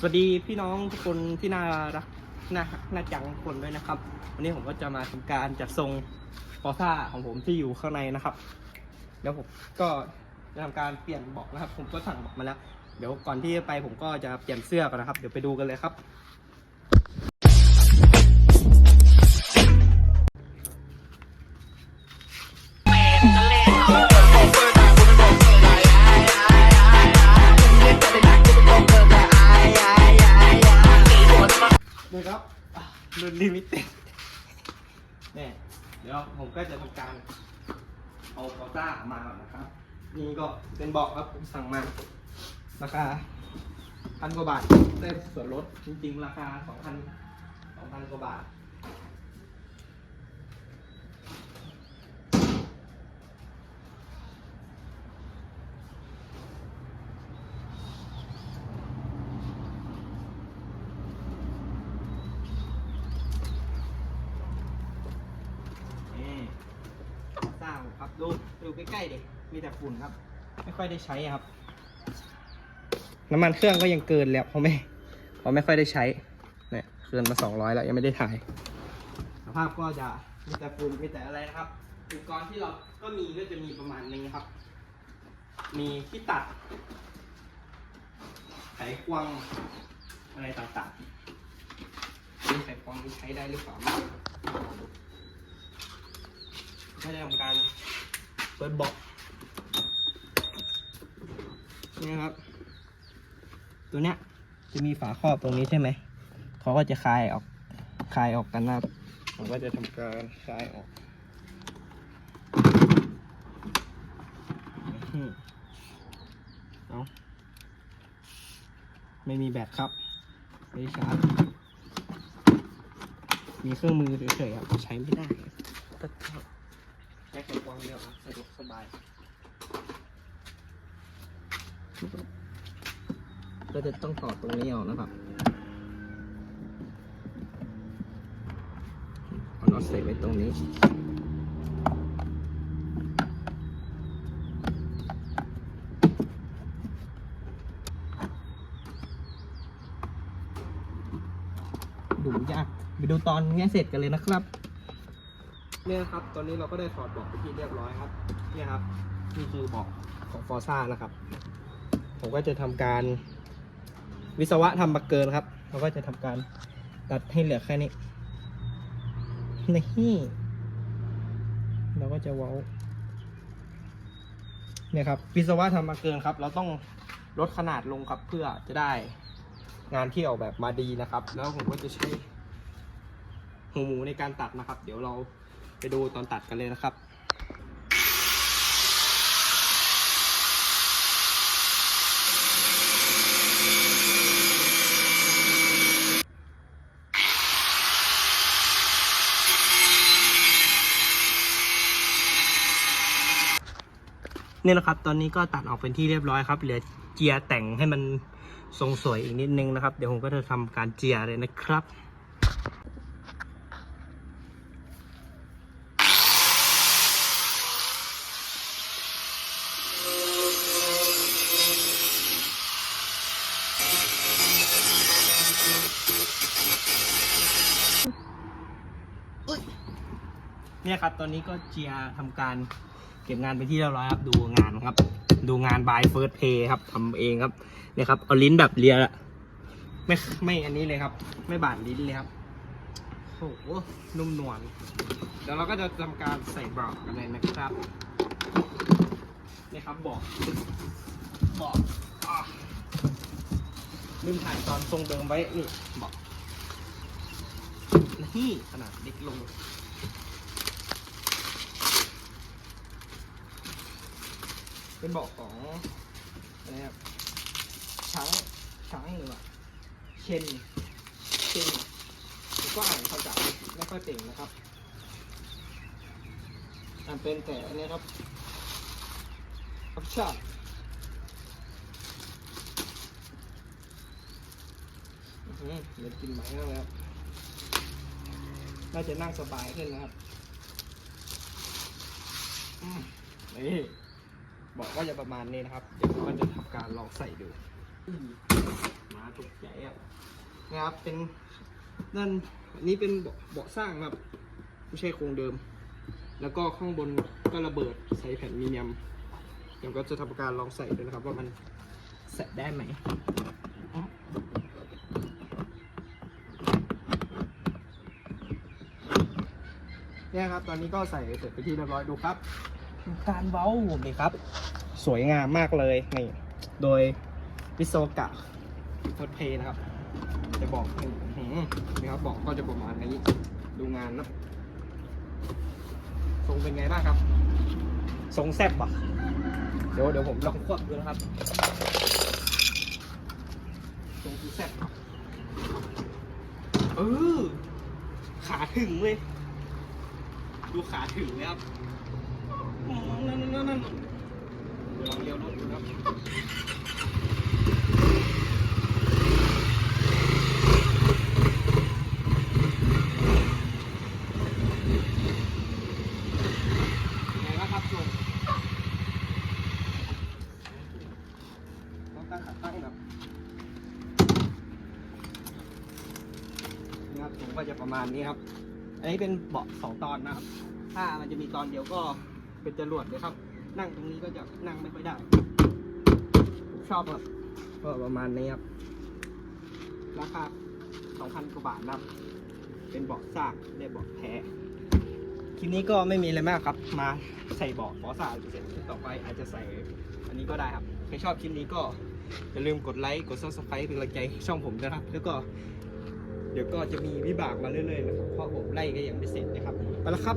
สวัสดีพี่น้องทุกคนที่น่ารักน่าน่าจังทุกคนด้วยนะครับ วันนี้ผมก็จะมาทำการจัดทรงปอซ่าของผมที่อยู่ข้างในนะครับ เดี๋ยวผมก็จะทำการเปลี่ยนเบาะนะครับ ผมก็สั่งเบาะมาแล้ว เดี๋ยวก่อนที่จะไปผมก็จะเปลี่ยนเสื้อก่อนนะครับ เดี๋ยวไปดูกันเลยครับ ลิมิเต็ดเนี่ยเดี๋ยวผมก็จะทำการเอาคอต้ามาก่อนนะครับ นี่ก็เป็นเบาะครับผมสั่งมาราคาพันกว่าบาทได้ส่วนลดจริงๆ ราคาสองพันสองพันกว่าบาท นี่สร้างครับ ดูดูใกล้ๆดิมีแต่ฝุ่นครับ ไม่ค่อยได้ใช้อะครับ น้ำมันเครื่องก็ยังเกินแล้วเพราะไม่เพราะไม่ค่อยได้ใช้เนี่ยเกินมาสองร้อยแล้วยังไม่ได้ถ่าย สภาพก็จะมีแต่ฝุ่นมีแต่อะไรนะครับอุปกรณ์ที่เราก็มีก็จะมีประมาณนี้ครับ มีที่ตัดไขควงอะไรต่างๆนี่ไขควงนี้ใช้ได้หรือเปล่าไม่รู้ก็จะทำการ เปิดเบาะนี่นะครับ ตัวเนี้ยจะมีฝาครอบตรงนี้ใช่ไหม เขาก็จะคลายออก คลายออกกันนะครับผมก็จะทำการคลายออกอื้อหือเอาไม่มีแบตครับ ไม่ได้ชาร์จ มีเครื่องมือเฉยๆครับ ใช้ไม่ได้ แค่แค่กวางเดียวครับสะดวกสบาย ก็จะต้องถอตรงนี้ออกนะครับเอาน็อตใส่ไว้ตรงนี้ดูยากไปดูตอนเนี้ยเสร็จกันเลยนะครับ เนี่ยครับ ตอนนี้เราก็ได้ถอดเบาะไปที่เรียบร้อยครับ เนี่ยครับ นี่คือเบาะของฟอร์ซ่านะครับ ผมก็จะทำการวิศวะทำมาเกินครับ เราก็จะทำการตัดให้เหลือแค่นี้นี่เราก็จะเว้า เนี่ยครับ วิศวะทำมาเกินครับ เราต้องลดขนาดลงครับเพื่อจะได้งานที่ออกแบบมาดีนะครับ แล้วผมก็จะใช้หูหมูในการตัดนะครับ เดี๋ยวเรา ไปดูตอนตัดกันเลยนะครับนี่นะครับ ตอนนี้ก็ตัดออกเป็นที่เรียบร้อยครับ เหลือเจียแต่งให้มันทรงสวยอีกนิดนึงนะครับ เดี๋ยวผมก็จะทำการเจียเลยนะครับ เนี่ยครับ ตอนนี้ก็เจียทำการเก็บงานไปที่เรียบร้อยครับ ดูงานครับ ดูงานบายเฟิร์สเพย์ครับทำเองครับเนี่ยครับเอาลิ้นแบบเลียไม่ไม่อันนี้เลยครับ ไม่บาดลิ้นเลยครับโอ้โหนุ่มนวลเดี๋ยวเราก็จะทำการใส่บล็อกกันเลยนะครับนี่ครับบอกบอกอะลืมถ่ายตอนทรงเดิมไว้นี่บอกนี่ขนาดเล็กลง เป็นเบอกของอะไรครับช้างช้างหรือว่าเชนเชนก็อ่านภาษาไม่ค่อยเก่งนะครับอ่านเป็นแต่อันนี้ครับอัพชาติเดี๋ยวกินไหมมากเลยครับน่าจะนั่งสบายขึ้นนะครับ อืมนี่ บอกว่าจะประมาณนี้นะครับ เดี๋ยวผมก็จะทำการลองใส่ดูมาถูกใจอะนะครับเป็นนั่นอันนี้เป็นเบาะสร้างครับ ไม่ใช่โครงเดิม แล้วก็ข้างบนก็ระเบิดใส่แผ่นมีเนียมเดี๋ยวก็จะทำการลองใส่ดูนะครับ ว่ามันใส่ได้ไหมเนี่ยครับ ตอนนี้ก็ใส่เสร็จไปที่เรียบร้อยดูครับ ดูการเว้าผมเลยครับ สวยงามมากเลยนี่โดยวิศวกะโคตเพนะครับ จะบอกนี่อื้อหือนี่ครับบอกก็จะประมาณนี้ดูงานนะทรงเป็นไงบ้างครับ ทรงแซบป่ะเดี๋ยวเดี๋ยวผมลองควบดูนะครับทรงคือแซบเออขาถึงเลย ดูขาถึงเลยครับอ๋อ นั่นนั่นนั่นลองเลี้ยวรถดูครับไงบ้างครับชมต้องตั้งขาตั้งแบบนี่ครับผมก็จะประมาณนี้ครับ อันนี้เป็นเบาะสองตอนนะครับ ถ้ามันจะมีตอนเดียวก็ เป็นจรวดเลยครับ นั่งตรงนี้ก็จะนั่งไม่ค่อยได้ผมชอบครับก็ประมาณนี้ครับ ราคา2,000กว่าบาทนะครับ เป็นเบาะสร้างได้เบาะแท้คลิปนี้ก็ไม่มีอะไรมากครับ มาใส่เบอกฟอสาเสร็จคลิปต่อไปอาจจะใส่อันนี้ก็ได้ครับ ใครชอบคลิปนี้ก็อย่าลืมกดไลค์ กด subscribe เป็นกำลังใจให้ช่องผมนะครับ แล้วก็ เดี๋ยวก็จะมีวิบากมาเรื่อยๆนะครับ เพราะผมไล่ก็ยังไม่เสร็จนะครับ ไปแล้วครับ